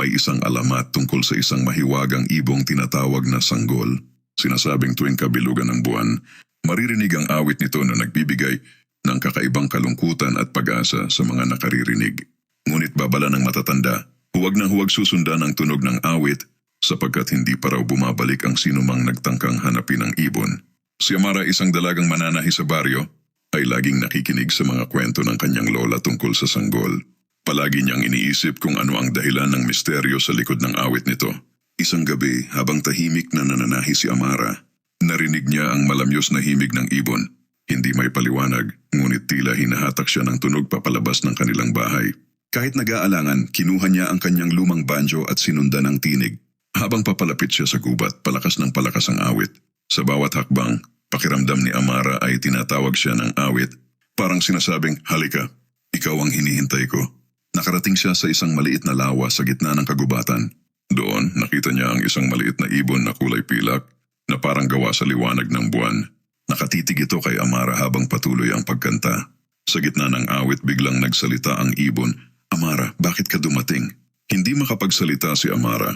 May isang alamat tungkol sa isang mahiwagang ibong tinatawag na sanggol. Sinasabing tuwing kabilugan ng buwan, maririnig ang awit nito na nagbibigay ng kakaibang kalungkutan at pag-asa sa mga nakaririnig. Ngunit babala ng matatanda, huwag na huwag susundan ang tunog ng awit sapagkat hindi pa raw bumabalik ang sinumang nagtangkang hanapin ang ibon. Si Amara, isang dalagang mananahi sa baryo, ay laging nakikinig sa mga kwento ng kanyang lola tungkol sa sanggol. Palagi niyang iniisip kung ano ang dahilan ng misteryo sa likod ng awit nito. Isang gabi, habang tahimik na nananahi si Amara, narinig niya ang malamyos na himig ng ibon. Hindi may paliwanag, ngunit tila hinahatak siya ng tunog papalabas ng kanilang bahay. Kahit nag-aalangan, kinuha niya ang kanyang lumang banjo at sinundan ang tinig. Habang papalapit siya sa gubat, palakas ng palakas ang awit. Sa bawat hakbang, pakiramdam ni Amara ay tinatawag siya ng awit. Parang sinasabing, halika, ikaw ang hinihintay ko. Nakarating siya sa isang maliit na lawa sa gitna ng kagubatan. Doon, nakita niya ang isang maliit na ibon na kulay pilak na parang gawa sa liwanag ng buwan. Nakatitig ito kay Amara habang patuloy ang pagkanta. Sa gitna ng awit biglang nagsalita ang ibon, Amara, bakit ka dumating? Hindi makapagsalita si Amara.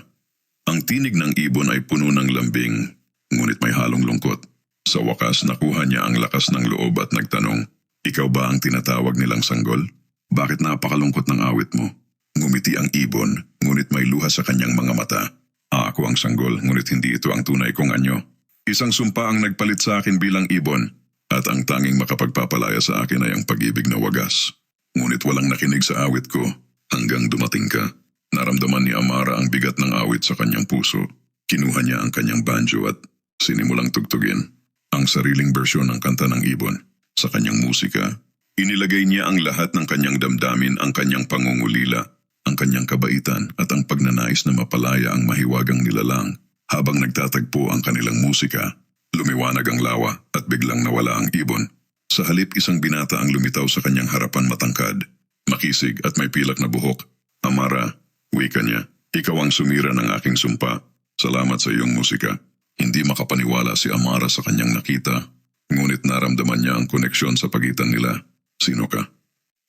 Ang tinig ng ibon ay puno ng lambing, ngunit may halong lungkot. Sa wakas nakuha niya ang lakas ng loob at nagtanong, Ikaw ba ang tinatawag nilang sanggol? Bakit napakalungkot ng awit mo? Ngumiti ang ibon, ngunit may luha sa kanyang mga mata. Ah, ako ang sanggol, ngunit hindi ito ang tunay kong anyo. Isang sumpa ang nagpalit sa akin bilang ibon, at ang tanging makapagpapalaya sa akin ay ang pag-ibig na wagas. Ngunit walang nakinig sa awit ko, hanggang dumating ka. Naramdaman ni Amara ang bigat ng awit sa kanyang puso. Kinuha niya ang kanyang banjo at sinimulang tugtugin ang sariling bersyon ng kanta ng ibon. Sa kanyang musika, inilagay niya ang lahat ng kanyang damdamin, ang kanyang pangungulila, ang kanyang kabaitan at ang pagnanais na mapalaya ang mahiwagang nilalang. Habang nagtatagpo ang kanilang musika, lumiwanag ang lawa at biglang nawala ang ibon. Sa halip isang binata ang lumitaw sa kanyang harapan matangkad, makisig at may pilak na buhok. Amara, wika niya, ikaw ang sumira ng aking sumpa. Salamat sa iyong musika. Hindi makapaniwala si Amara sa kanyang nakita, ngunit naramdaman niya ang koneksyon sa pagitan nila. Sino ka?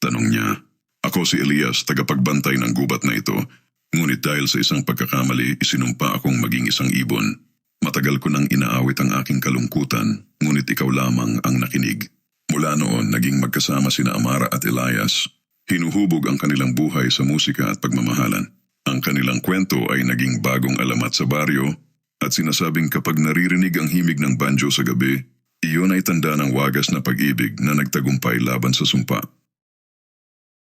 Tanong niya. Ako si Elias, tagapagbantay ng gubat na ito. Ngunit dahil sa isang pagkakamali, isinumpa akong maging isang ibon. Matagal ko nang inaawit ang aking kalungkutan, ngunit ikaw lamang ang nakinig. Mula noon, naging magkasama sina Amara at Elias. Hinuhubog ang kanilang buhay sa musika at pagmamahalan. Ang kanilang kwento ay naging bagong alamat sa baryo at sinasabing kapag naririnig ang himig ng banjo sa gabi, iyon ay tanda ng wagas na pag-ibig na nagtagumpay laban sa sumpa.